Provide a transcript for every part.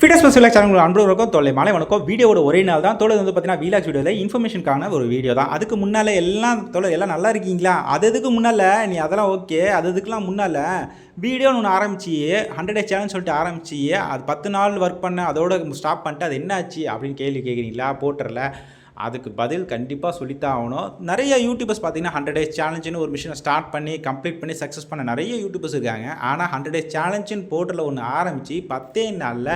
Fitness special channel அன்புகளுக்கும் தொல்லை மாலை வணக்கம் வீடியோட ஒரே நாள் தான். தோழர் வந்து பார்த்தீங்கன்னா வீலாக்ஸ் வீடியோவில் இன்ஃபர்மேஷனுக்கான ஒரு வீடியோ தான். அதுக்கு முன்னால் எல்லாம் தோழர் எல்லாம் நல்லா இருக்கீங்களா? அது இதுக்கு முன்னால்? நீ அதெல்லாம் ஓகே அது இதுக்கெல்லாம் முன்னால்? வீடியோன்னு ஒன்று ஆரம்பிச்சி ஹண்ட்ரட் ஏ சேனல் சொல்லிட்டு ஆரம்பிச்சு அது பத்து நாள் ஒர்க் பண்ண அதோட ஸ்டாப் பண்ணிட்டு அது என்ன ஆச்சு அப்படின்னு கேள்வி கேட்குறீங்களா போட்டுறல அதுக்கு பதில் கண்டிப்பாக சொல்லித்தான் ஆகணும். நிறைய யூடியூபர்ஸ் பார்த்தீங்கன்னா ஹண்ட்ரட் டேஸ் சேலஞ்சுன்னு ஒரு மிஷினை ஸ்டார்ட் பண்ணி கம்ப்ளீட் பண்ணி சக்ஸஸ் பண்ண நிறைய யூடியூபர்ஸ் இருக்காங்க. ஆனால் ஹண்ட்ரட் டேஸ் சேலஞ்சுன்னு போர்ட்டலில் ஒன்று ஆரம்பித்து பத்தே நாளில்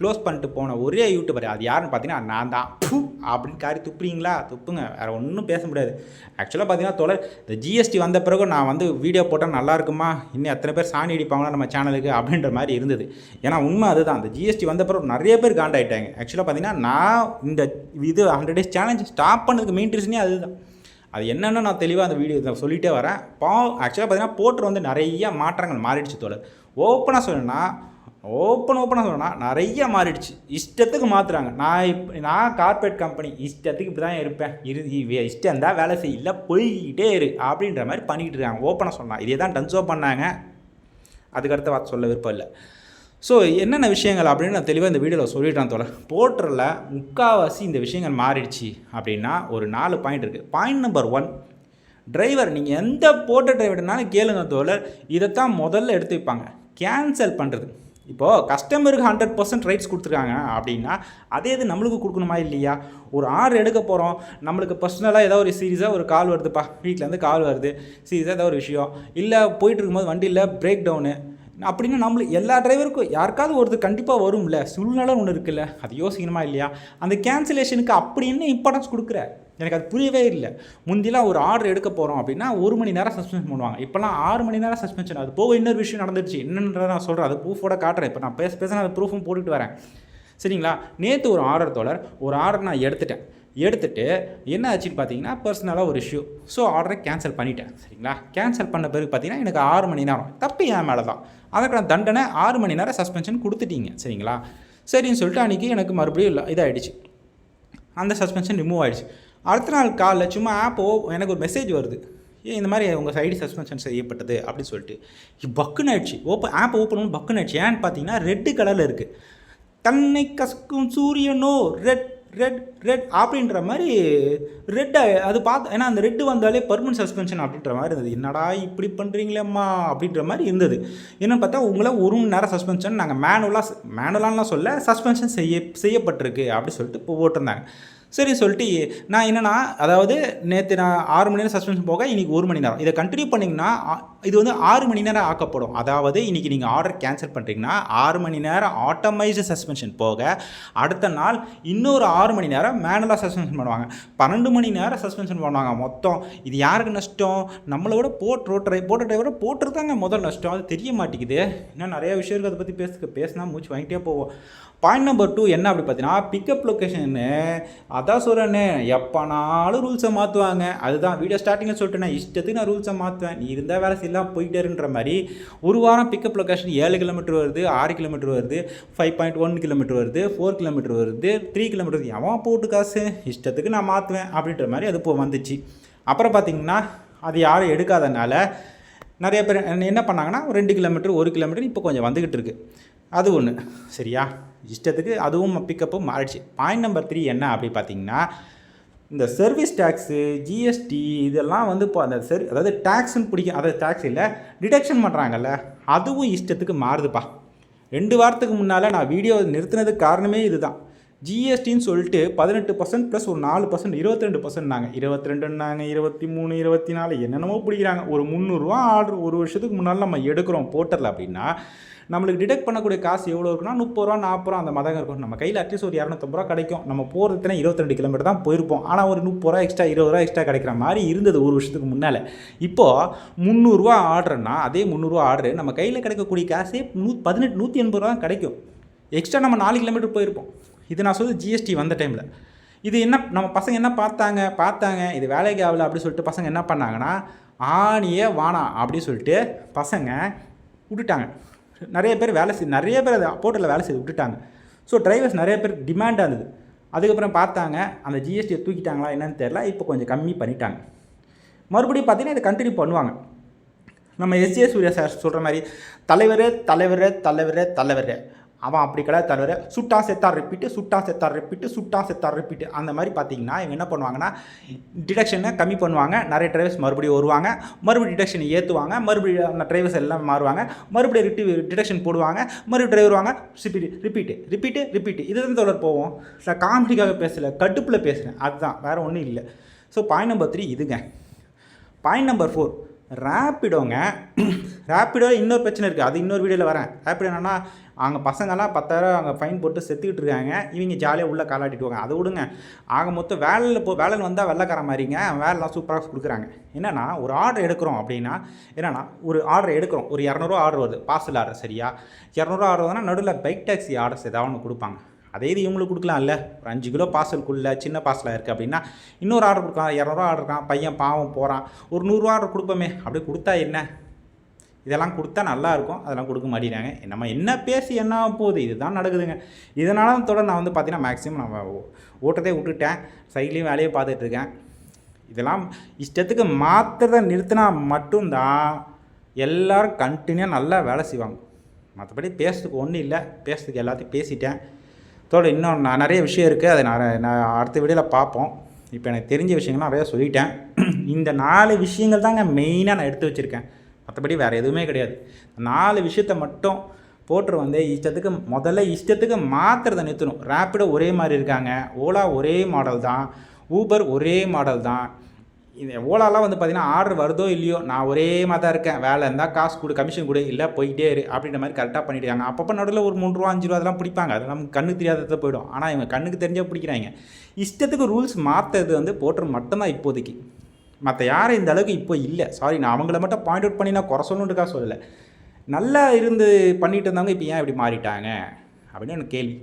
க்ளோஸ் பண்ணிட்டு போன ஒரே யூடியூபர் அது யாருன்னு பார்த்தீங்கன்னா நான் தான். பூ அப்படின்னு காரி துப்புறீங்களா? துப்புங்க. வேறு ஒன்றும் பேச முடியாது. ஆக்சுவலாக பார்த்தீங்கன்னா தொடர் இந்த ஜிஎஸ்டி வந்த பிறகு நான் வந்து வீடியோ போட்டால் நல்லா இருக்குமா? இன்னும் எத்தனை பேர் சாணி அடிப்பாங்களா நம்ம சேனலுக்கு அப்படின்ற மாதிரி இருந்தது. ஏன்னா உண்மை அதுதான். அந்த ஜிஎஸ்டி வந்த பிறகு நிறைய பேர் காண்டாயிட்டாங்க ஆக்சுவலாக பார்த்தீங்கன்னா நான் இந்த இது ஹண்ட்ரட் டேஸ் சேலஞ்ச் ஸ்டாப் பண்ணதுக்கு மெயின் ரீசனே அதுதான். அது என்னென்னு நான் தெளிவாக அந்த வீடியோ சொல்லிகிட்டே வரேன். பா ஆக்சுவலாக பார்த்தீங்கன்னா போட்டு வந்து நிறைய மாற்றங்கள் மாறிடுச்சு தோழர் ஓப்பனாக சொல்லணும்னா ஓப்பன் ஓப்பனாக சொல்லணும்னா நிறைய மாறிடுச்சு. இஷ்டத்துக்கு மாற்றுறாங்க நான் இப்போ நான் கார்பரேட் கம்பெனி இஷ்டத்துக்கு இப்படி தான் இருப்பேன். இரு இஷ்டம் தான் வேலை செய்யல போய்கிட்டே இரு அப்படின்ற மாதிரி பண்ணிக்கிட்டு இருக்காங்க. ஓப்பனாக சொன்னால் இதே தான் டன்ஸோ பண்ணாங்க. அதுக்கடுத்த வார்த்தை சொல்ல விருப்பம் இல்லை. ஸோ என்னென்ன விஷயங்கள் அப்படின்னு நான் தெளிவாக இந்த வீடியோவில் சொல்லிட்டேன் தோல போர்ட்டரில் முக்கால்வாசி இந்த விஷயங்கள் மாறிடுச்சு அப்படின்னா ஒரு நாலு பாயிண்ட் இருக்குது பாயிண்ட் நம்பர் ஒன் டிரைவர் நீங்கள் எந்த போர்ட்டர் டிரைவர்னாலும் கேளுங்க தோழர். இதைத்தான் முதல்ல எடுத்து வைப்பாங்க. கேன்சல் பண்ணுறது இப்போது கஸ்டமருக்கு ஹண்ட்ரட் பர்சன்ட் ரைட்ஸ் கொடுத்துருக்காங்க அப்படின்னா அதே இது நம்மளுக்கு கொடுக்கணுமா இல்லையா? ஒரு ஆர்டர் எடுக்க போகிறோம் நம்மளுக்கு பர்சனலாக ஏதோ ஒரு சீரியஸாக ஒரு கால் வருதுப்பா. வீட்டிலேருந்து கால் வருது. சீரியஸாக ஏதோ ஒரு விஷயம். இல்லை போயிட்டு இருக்கும்போது வண்டியில் பிரேக் டவுனு அப்படின்னா நம்மளுக்கு எல்லா டிரைவருக்கும் யாருக்காவது ஒருத்தர் கண்டிப்பாக வரும்ல. சூழ்நிலை ஒன்று இருக்குல்ல. அது யோசிக்கணுமா இல்லையா? அந்த கேன்சலேஷனுக்கு அப்படி என்ன இம்பார்ட்டன்ஸ் கொடுக்குற? எனக்கு அது புரியவே இல்லை. முந்திலாம் ஒரு ஆர்டர் எடுக்க போகிறோம் அப்படின்னா ஒரு மணி நேரம் சஸ்பென்ஷன் பண்ணுவாங்க. இப்போலாம் ஆறு மணி நேரம் சஸ்பென்ஷன் அது போக இன்னொரு விஷயம் நடந்துருச்சு. என்னன்றதை நான் சொல்கிறேன் அது ப்ரூஃபோட காட்டுறேன். இப்போ நான் பேச பேச நான் அது ப்ரூஃபும் போட்டுட்டு வரேன். சரிங்களா? நேற்று ஒரு ஆர்டர் தோழர். ஒரு ஆர்டர் நான் எடுத்துட்டேன். எடுத்துட்டு என்ன ஆச்சுன்னு பார்த்தீங்கன்னா பர்சனலாக ஒரு இஷ்யூ ஸோ ஆர்டரை கேன்சல் பண்ணிட்டேன். சரிங்களா? கேன்சல் பண்ண பிறகு பார்த்தீங்கன்னா எனக்கு ஆறு மணி நேரம். தப்பு என் மேலே தான் அதற்கான தண்டனை ஆறு மணி நேரம் சஸ்பென்ஷன் கொடுத்துட்டீங்க. சரிங்களா? சரின்னு சொல்லிட்டு அன்றைக்கி எனக்கு மறுபடியும் இல்லை இதாகிடுச்சு அந்த சஸ்பென்ஷன் ரிமூவ் ஆகிடுச்சு அடுத்த நாள் காலைல சும்மா ஆப்போ எனக்கு ஒரு மெசேஜ் வருது. ஏன் இந்த மாதிரி உங்கள் சைடு சஸ்பென்ஷன் செய்யப்பட்டது அப்படின்னு சொல்லிட்டு. பக்குன்னு ஆயிடுச்சு. ஓப்பன் ஆப் ஓப்பன் பண்ணி பக்குன்னு ஆயிடுச்சு. ஏன்னு பார்த்தீங்கன்னா ரெட்டு கலரில் இருக்குது தன்னை கசக்கும் சூரியனோ ரெட் ரெட் ரெட் அப்படின்ற மாதிரி ரெட்டை அது பார்த்து ஏன்னா அந்த ரெட்டு வந்தாலே பர்மனன்ட் சஸ்பென்ஷன் அப்படின்ற மாதிரி இருந்தது. என்னடா இப்படி பண்ணுறீங்களேம்மா அப்படின்ற மாதிரி இருந்தது. என்னென்னு பார்த்தா உங்களை ஒரு மணி நேரம் சஸ்பென்ஷன் நாங்கள் மேனுவலாக மேனுவலாலாம் சொல்ல சஸ்பென்ஷன் செய்ய செய்யப்பட்டிருக்கு அப்படி சொல்லிட்டு இப்போ போட்டிருந்தாங்க. சரி சொல்லிட்டு நான் என்னென்னா அதாவது நேற்று நான் ஆறு மணி நேரம் சஸ்பென்ஷன் போக இன்றைக்கி ஒரு மணி நேரம். இதை கண்டினியூ பண்ணிங்கன்னா இது வந்து ஆறு மணி நேரம் ஆக்கப்படும். அதாவது இன்றைக்கி நீங்கள் ஆர்டர் கேன்சல் பண்ணுறீங்கன்னா ஆறு மணி நேரம் ஆட்டோமைஸ்டு சஸ்பென்ஷன் போக அடுத்த நாள் இன்னொரு ஆறு மணி நேரம் மேனலாக சஸ்பென்ஷன் பண்ணுவாங்க. பன்னெண்டு மணி நேரம் சஸ்பென்ஷன் பண்ணுவாங்க மொத்தம். இது யாருக்கு நஷ்டம்? நம்மளோட போட் ரோட் ட்ரை போட்ட டிரைவரை போட்டுருதாங்க முதல் நஷ்டம். அது தெரிய மாட்டேங்குது. இன்னும் நிறைய விஷயம் இருக்குது அதை பற்றி பேச பேசினா மூச்சு வாங்கிட்டே போவோம். பாயிண்ட் நம்பர் டூ என்ன அப்படி பார்த்தீங்கன்னா பிக்கப் லொக்கேஷன்னு அதான் சொல்கிறேனே எப்போனாலும் ரூல்ஸை மாற்றுவாங்க அதுதான் வீடியோ ஸ்டார்டிங்கில் சொல்லிட்டேன் இஷ்டத்துக்கு நான் ரூல்ஸை மாற்றுவேன் நீ இருந்தால் வேலை இதெல்லாம் போயிட்டேருன்ற மாதிரி ஒரு வாரம் பிக்கப் லொக்கேஷன் ஏழு கிலோமீட்டர் வருது ஆறு கிலோமீட்டர் வருது ஃபைவ் பாயிண்ட் ஒன் கிலோமீட்டர் வருது ஃபோர் கிலோமீட்டர் வருது த்ரீ கிலோமீட்டர் எவன் போட்டு காசு? இஷ்டத்துக்கு நான் மாற்றுவேன் அப்படின்ற மாதிரி அது இப்போ வந்துச்சு. அப்புறம் பார்த்தீங்கன்னா அது யாரும் எடுக்காதனால நிறைய பேர் என்ன பண்ணாங்கன்னா ஒரு ரெண்டு கிலோமீட்டர் ஒரு கிலோமீட்டர் இப்போ கொஞ்சம் வந்துக்கிட்டு இருக்குது அது ஒன்று சரியா? இஷ்டத்துக்கு அதுவும் பிக்கப்பும் மாறிடுச்சு. பாயிண்ட் நம்பர் த்ரீ என்ன அப்படி பார்த்தீங்கன்னா இந்த சர்வீஸ் டேக்ஸு ஜிஎஸ்டி இதெல்லாம் வந்து இப்போ அந்த சர் அதாவது டேக்ஸுன்னு பிடிக்கும் அதாவது டேக்ஸ் இல்லை டிடெக்ஷன் பண்ணுறாங்கல்ல அதுவும் இஷ்டத்துக்கு மாறுதுப்பா. ரெண்டு வாரத்துக்கு முன்னால் நான் வீடியோ நிறுத்தினதுக்கு காரணமே இதுதான். ஜிஎஸ்டின்னு சொல்லிட்டு பதினெட்டு பர்சன்ட் ப்ளஸ் ஒரு நாலு பர்சன்ட் இருபத்தி ரெண்டு பர்சன்ட்னாங்க இருபத்தி ரெண்டுன்னாங்க இருபத்தி மூணு இருபத்தி நாலு என்னென்னமோ பிடிக்கிறாங்க. ஒரு முந்நூறுரூவா ஆர்டர் ஒரு வருஷத்துக்கு முன்னால் நம்ம எடுக்கிறோம் போர்ட்டலில் அப்படின்னா நம்மளுக்கு டிடெக்ட் பண்ணக்கூடிய காசு எவ்வளோ இருக்குன்னா முப்பது ரூபா நாற்பது ரூபா அந்த மதம் இருக்கும். நம்ம கையில் அட்லீஸ்ட் ஒரு இரநூத்தம்பது ரூபா கிடைக்கும். நம்ம போகிறதுனா இருபத்தி ரெண்டு கிலோமீட்டர் தான் போயிருப்போம். ஆனால் ஒரு முப்பது ரூபா எக்ஸ்ட்ரா இருபது ரூபா எக்ஸ்ட்ரா கிடைக்கிற மாதிரி இருந்தது ஒரு வருஷத்துக்கு முன்னால். இப்போது முந்நூறுரூவா ஆர்டர்னா அதே முந்நூறுரூவா ஆர்டர் நம்ம கையில் கிடைக்கக்கூடிய காசே நூ பதினெட்டு நூற்றி எண்பது ரூபா தான் கிடைக்கும். எக்ஸ்ட்ரா நம்ம நாலு கிலோமீட்டர் போயிருப்போம். இது நான் சொல்லுது ஜிஎஸ்டி வந்த டைமில் இது என்ன நம்ம பசங்க என்ன பார்த்தாங்க? பார்த்தாங்க இது வேலைக்கு ஆகல அப்படின்னு சொல்லிட்டு பசங்க என்ன பண்ணாங்கன்னா ஆணியே வானா அப்படி சொல்லிட்டு பசங்க விட்டுட்டாங்க. நிறைய பேர் வேலை செய் நிறைய பேர் அதை போர்ட்டலில் வேலை செய்து விட்டுட்டாங்க. ஸோ டிரைவர்ஸ் நிறைய பேர் டிமாண்டாக இருந்தது. அதுக்கப்புறம் பார்த்தாங்க அந்த ஜிஎஸ்டியை தூக்கிட்டாங்களா என்னன்னு தெரில இப்போ கொஞ்சம் கம்மி பண்ணிட்டாங்க. மறுபடியும் பார்த்தீங்கன்னா இதை கண்டினியூ பண்ணுவாங்க. நம்ம எஸ்ஜே சூர்யா சார் சொல்கிற மாதிரி தலைவர் தலைவர் தலைவர் தலைவர். அவன் அப்படி கிடையாது தலைவர் சுட்டா செத்தார் ரிப்பீட்டு சுட்டா செத்தார் ரிப்பீட்டு சுட்டா செத்தார் ரிப்பீட்டு அந்த மாதிரி பார்த்தீங்கன்னா இவங்க என்ன பண்ணுவாங்கன்னா டிடக்ஷனை கம்மி பண்ணுவாங்க. நிறைய டிரைவர்ஸ் மறுபடியும் வருவாங்க. மறுபடியும் டிடக்ஷன் ஏற்றுவாங்க மறுபடியும் அந்த டிரைவர்ஸ் எல்லாம் மாறுவாங்க. மறுபடியும் ரிட்டி டிடக்ஷன் போடுவாங்க. மறுபடியும் டிரைவர் வாங்க ரிப்பீட்டு ரிப்பீட்டு ரிப்பீட்டு ரிப்பீட்டு இதுதான் தொடர் போவோம். சார் காமெடிக்காக பேசலை கடுப்பில் பேசுகிறேன் அதுதான் வேறு ஒன்றும் இல்லை. ஸோ பாயிண்ட் நம்பர் த்ரீ இதுங்க. பாயிண்ட் நம்பர் ஃபோர் ரேப்பிடோங்க ரேப்பிடோ இன்னொரு பிரச்சனை இருக்குது அது இன்னொரு வீடியோவில் வரேன். ரேப்பிடோ என்னன்னா அவங்க பசங்கள்லாம் பத்தாயிரம் அங்கே ஃபைன் போட்டு செத்துக்கிட்டு இருக்காங்க. இவங்க ஜாலியாக உள்ளே காலாட்டிட்டுவாங்க அதை விடுங்க. ஆக மொத்தம் வேலையில் போ வேலையில் வந்தால் வெள்ளைக்கார மாதிரிங்க. வேலைலாம் சூப்பராக கொடுக்குறாங்க. என்னென்னா ஒரு ஆர்டர் எடுக்கிறோம் அப்படின்னா என்னென்னா ஒரு ஆர்டர் எடுக்கிறோம். ஒரு இரநூறுவா ஆர்டர் வருது. பார்சல் ஆர்டர் சரியா? இரநூறுவா ஆர்டர் வருதுன்னா நடுவில் பைக் டாக்ஸி ஆர்டர்ஸ் ஏதாவது ஒன்று கொடுப்பாங்க. அதே இது இவங்களுக்கு கொடுக்கலாம்ல. ஒரு அஞ்சு கிலோ பார்சலுக்குள்ளே சின்ன பார்சலாக இருக்குது அப்படின்னா இன்னொரு ஆர்டர் கொடுக்கலாம். இரநூறுவா ஆர்டர் இருக்கான். பையன் பாவம் போகிறான் ஒரு நூறுரூவா ஆர்டர் கொடுப்போமே. அப்படியே கொடுத்தா என்ன? இதெல்லாம் கொடுத்தா நல்லாயிருக்கும். அதெல்லாம் கொடுக்க மாட்டேங்கிறாங்க. நம்ம என்ன பேசி என்ன போகுது? இதுதான் நடக்குதுங்க. இதனால தான் தொடர் நான் வந்து பார்த்தீங்கன்னா மேக்ஸிமம் நான் ஓட்டத்தை விட்டுட்டேன். சைட்லேயும் வேலையை பார்த்துட்ருக்கேன் இதெல்லாம் இஷ்டத்துக்கு மாத்திரத்தை நிறுத்தினா மட்டும்தான் எல்லோரும் கண்டினியூவாக நல்லா வேலை செய்வாங்க. மற்றபடி பேசுறதுக்கு ஒன்றும் இல்லை. பேசுறதுக்கு எல்லாத்தையும் பேசிட்டேன். தோட இன்னும் நான் நிறைய விஷயம் இருக்குது அதை நான் நான் அடுத்த வீடியோவில் பார்ப்போம். இப்போ எனக்கு தெரிஞ்ச விஷயங்கள்லாம் நிறையா சொல்லிட்டேன். இந்த நாலு விஷயங்கள் தாங்க மெயினாக நான் எடுத்து வச்சுருக்கேன். மற்றபடி வேறு எதுவுமே கிடையாது. நாலு விஷயத்த மட்டும் போட்டு வந்து இஷ்டத்துக்கு முதல்ல இஷ்டத்துக்கு மாத்திரத்தை நிறுத்தணும். ரேப்பிடோ ஒரே மாதிரி இருக்காங்க. ஓலா ஒரே மாடல் தான். ஊபர் ஒரே மாடல் தான். இது ஓலாலாம் வந்து பார்த்திங்கன்னா ஆர்டர் வருதோ இல்லையோ நான் ஒரே மாதிரி தான் இருக்கேன். வேலை இருந்தால் காசு கொடு கமிஷன் கொடு இல்லை போயிட்டே இரு அப்படின்ற மாதிரி கரெக்டாக பண்ணிடுறாங்க. அப்பப்போ நடுவில் ஒரு மூணு ரூபா அஞ்சு ரூபா அதெல்லாம் பிடிப்பாங்க. அது நமக்கு கண்ணுக்கு தெரியாததை போயிடும். ஆனால் இவங்க கண்ணுக்கு தெரிஞ்சா பிடிக்கிறாங்க. இஷ்டத்துக்கு ரூல்ஸ் மாற்றுறது வந்து போட்டு மட்டும்தான் இப்போதைக்கு. மற்ற யாரும் இந்த அளவுக்கு இப்போ இல்லை. சாரி நான் அவங்கள மட்டும் பாயிண்ட் அவுட் பண்ணி நான் குறை சொல்லணுன்றக்கா சொல்லலை. நல்லா இருந்து பண்ணிட்டு இருந்தவங்க இப்போ ஏன் இப்படி மாறிட்டாங்க? அப்படின்னு எனக்கு கேள்வி.